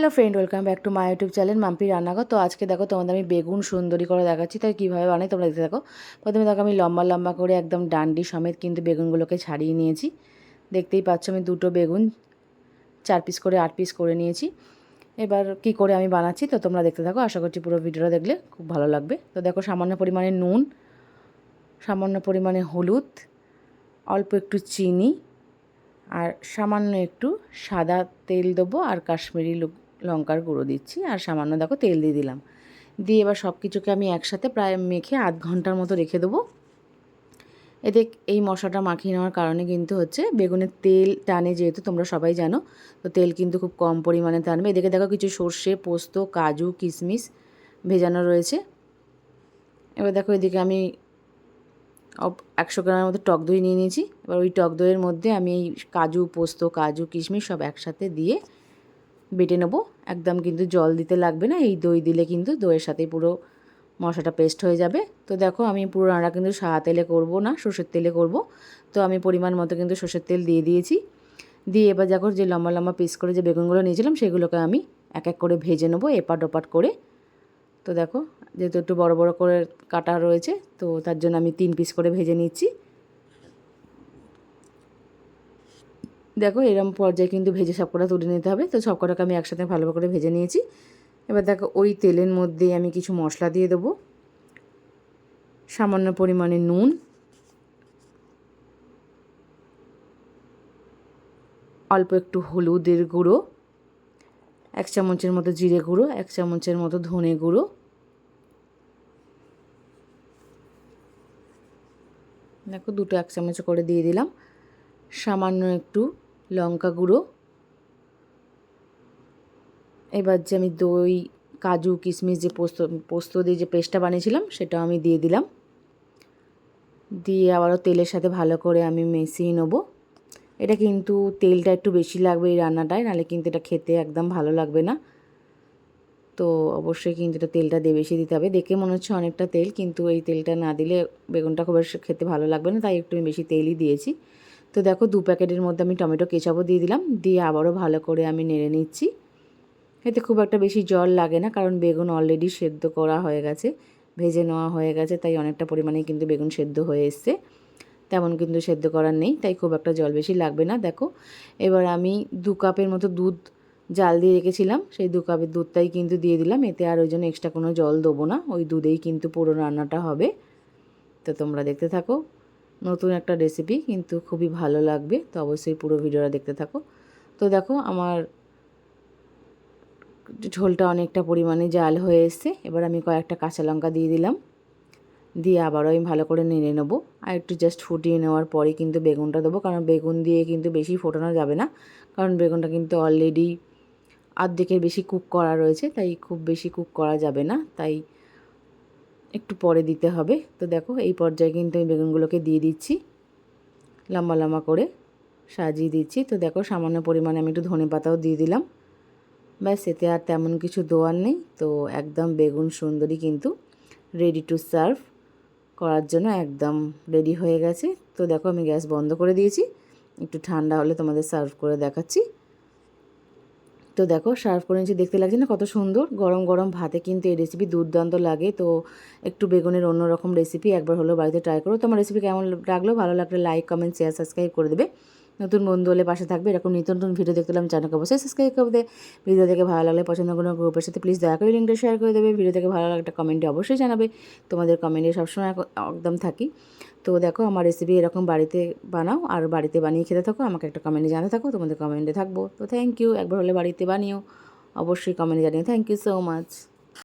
Hello friend welcome back to my YouTube channel Mampi Rannaghar তো আজকে দেখো তোমাদের আমি বেগুন সুন্দরী করে দেখাচ্ছি, তাই কীভাবে বানাই তোমরা দেখতে দেখো প্রথমে দেখো আমি লম্বা লম্বা করে একদম ডান্ডি সমেত কিন্তু বেগুনগুলোকে ছাড়িয়ে নিয়েছি। দেখতেই পাচ্ছ আমি দুটো বেগুন, চার পিস করে, আট পিস করে নিয়েছি। এবার কি করে আমি বানাচ্ছি তো তোমরা দেখতে থাকো, আশা করছি পুরো ভিডিওটা দেখলে খুব ভালো লাগবে। তো দেখো সামান্য পরিমাণে নুন, সামান্য পরিমাণে হলুদ, অল্প একটু চিনি, আর সামান্য একটু সাদা তেল দেবো আর কাশ্মীরি লঙ্কার গুঁড়ো দিচ্ছি আর সামান্য দেখো তেল দিয়ে দিলাম। দিয়ে এবার সব কিছুকে আমি একসাথে প্রায় মেখে আধ ঘণ্টার মতো রেখে দেবো। এতে এই মশলাটা মাখিয়ে নেওয়ার কারণে কিন্তু হচ্ছে বেগুনের তেল টানে যেহেতু তোমরা সবাই জানো, তো তেল কিন্তু খুব কম পরিমাণে টানবে। এদিকে দেখো কিছু সর্ষে, পোস্ত, কাজু, কিশমিশ ভেজানো রয়েছে। এবার দেখো এদিকে আমি একশো গ্রামের মতো টক দই নিয়ে নিয়েছি। এবার ওই টক দইয়ের মধ্যে আমি এই কাজু, পোস্ত, কাজু, কিশমিশ সব একসাথে দিয়ে বেটে নেব। একদম কিন্তু জল দিতে লাগবে না, এই দই দিলে কিন্তু দইয়ের সাথে পুরো মশলাটা পেস্ট হয়ে যাবে। তো দেখো আমি পুরো রান্না কিন্তু সাদা তেলে করব না, সর্ষের তেলে করব। তো আমি পরিমাণ মতো কিন্তু সর্ষের তেল দিয়ে দিয়েছি। দিয়ে এবার দেখো যে লম্বা লম্বা পিস করে যে বেগুনগুলো নিয়েছিলাম, সেগুলোকে আমি এক এক করে ভেজে নেব এপাট ওপাট করে। তো দেখো যেহেতু একটু বড় বড় করে কাটা রয়েছে, তো তার জন্য আমি তিন পিস করে ভেজে নিচ্ছি। দেখো এরম পর্যায়ে কিন্তু ভেজে সব কটা তুলে নিতে হবে। তো সব কটাকে আমি একসাথে ভালো করে ভেজে নিয়েছি। এবার দেখো ওই তেলের মধ্যে আমি কিছু মশলা দিয়ে দেবো। সামান্য পরিমাণে নুন। অল্প একটু হলুদের গুঁড়ো। এক চামচের মতো জিরে গুঁড়ো, এক চামচের মতো ধনে গুঁড়ো। দেখো দুটো এক চামচ করে দিয়ে দিলাম। সামান্য একটু লঙ্কা গুঁড়ো। এবার যে আমি দই, কাজু, কিশমিশ যে পোস্ত পোস্ত দিয়ে যে পেস্টটা বানিয়েছিলাম সেটাও আমি দিয়ে দিলাম। দিয়ে আবারও তেলের সাথে ভালো করে আমি মেশিয়ে নেব। এটা কিন্তু তেলটা একটু বেশি লাগবে এই রান্নাটায়, নাহলে কিন্তু এটা খেতে একদম ভালো লাগবে না। তো অবশ্যই কিন্তু এটা তেলটা দিয়ে বেশি দিতে হবে। দেখে মনে হচ্ছে অনেকটা তেল, কিন্তু এই তেলটা না দিলে বেগুনটা খুব খেতে ভালো লাগবে না, তাই একটু আমি বেশি তেলই দিয়েছি। তো দেখো দু প্যাকেটের মধ্যে আমি টমেটো কেচাপও দিয়ে দিলাম, দিয়ে আবারও ভালো করে আমি নেড়ে নিচ্ছি। এতে খুব একটা বেশি জল লাগে না, কারণ বেগুন অলরেডি সেদ্ধ করা হয়ে গেছে, ভেজে নেওয়া হয়ে গেছে, তাই অনেকটা পরিমাণে কিন্তু বেগুন সেদ্ধ হয়ে এসছে। তেমন কিন্তু সেদ্ধ করার নেই, তাই খুব একটা জল বেশি লাগবে না, দেখো। এবার আমি দু কাপের মতো দুধ জাল দিয়ে রেখেছিলাম, সেই দু কাপের দুধটাই কিন্তু দিয়ে দিলাম, এতে আর ওই জন্য এক্সট্রা কোনো জল দেবো না, ওই দুধেই কিন্তু পুরো রান্নাটা হবে। তো তোমরা দেখতে থাকো। নতুন একটা রেসিপি কিন্তু খুবই ভালো লাগবে। তো অবশ্যই পুরো ভিডিওটা দেখতে থাকো। তো দেখো, আমার ঝোলটা অনেকটা পরিমাণে জাল হয়ে এসছে। এবার আমি কয়েকটা কাঁচা লঙ্কা দিয়ে দিলাম। দিয়ে আবারও আমি ভালো করে নেড়ে নেব। আর একটু জাস্ট ফুটিয়ে নেওয়ার পরে কিন্তু বেগুনটা দেবো। কারণ বেগুন দিয়ে কিন্তু বেশি ফোটানো যাবে না। কারণ বেগুনটা কিন্তু অলরেডি আর্ধেকের বেশি কুক করা রয়েছে। তাই খুব বেশি কুক করা যাবে না। তাই একটু পরে দিতে হবে। তো দেখো, এই পর্যায়ে কিন্তু আমি বেগুনগুলোকে দিয়ে দিচ্ছি। লম্বা লম্বা করে সাজিয়ে দিচ্ছি। তো দেখো, সামান্য পরিমাণে আমি একটু ধনে পাতাও দিয়ে দিলাম। ব্যাস, এতে আর তেমন কিছু দেওয়ার নেই। তো একদম বেগুন সুন্দরী কিন্তু রেডি টু সার্ভ করার জন্য একদম রেডি হয়ে গেছে। তো দেখো, আমি গ্যাস বন্ধ করে দিয়েছি। একটু ঠান্ডা হলে তোমাদের সার্ভ করে দেখাচ্ছি। তো দেখো সার্ভ করে নিচ্ছি দেখতে লাগছে না কত সুন্দর। গরম গরম ভাতে কিন্তু এই রেসিপি দুর্দান্ত লাগে। তো একটু বেগুনের অন্যরকম রেসিপি একবার হলো বাড়িতে ট্রাই করো। তোমার রেসিপি কেমন লাগল? ভালো লাগলে লাইক কমেন্ট শেয়ার সাবস্ক্রাইব করে দেবে। নতুন বন্ধু হলে পাশে থাকবে, এরকম নিত্য নতুন ভিডিও দেখতে হলে চ্যানেলকে অবশ্যই সাবস্ক্রাইব করে দেবে। ভিডিও দেখে ভালো লাগলে পছন্দ কোনো গ্রুপের সাথে প্লিজ দয়া করে লিঙ্কটা শেয়ার করে দেবে। ভিডিও দেখে ভালো লাগলে একটা কমেন্টে অবশ্যই জানাবে। তোমাদের কমেন্টে সবসময় একদম থাকি। তো দেখো আমার রেসিপি এরকম বাড়িতে বানাও আর বাড়িতে বানিয়ে খেতে থাকো, আমাকে একটা কমেন্টে জানাতে থাকো, তোমাদের কমেন্টে থাকব। তো থ্যাংক ইউ একবার হলে বাড়িতে বানিও। অবশ্যই কমেন্টে জানিও। Thank you so much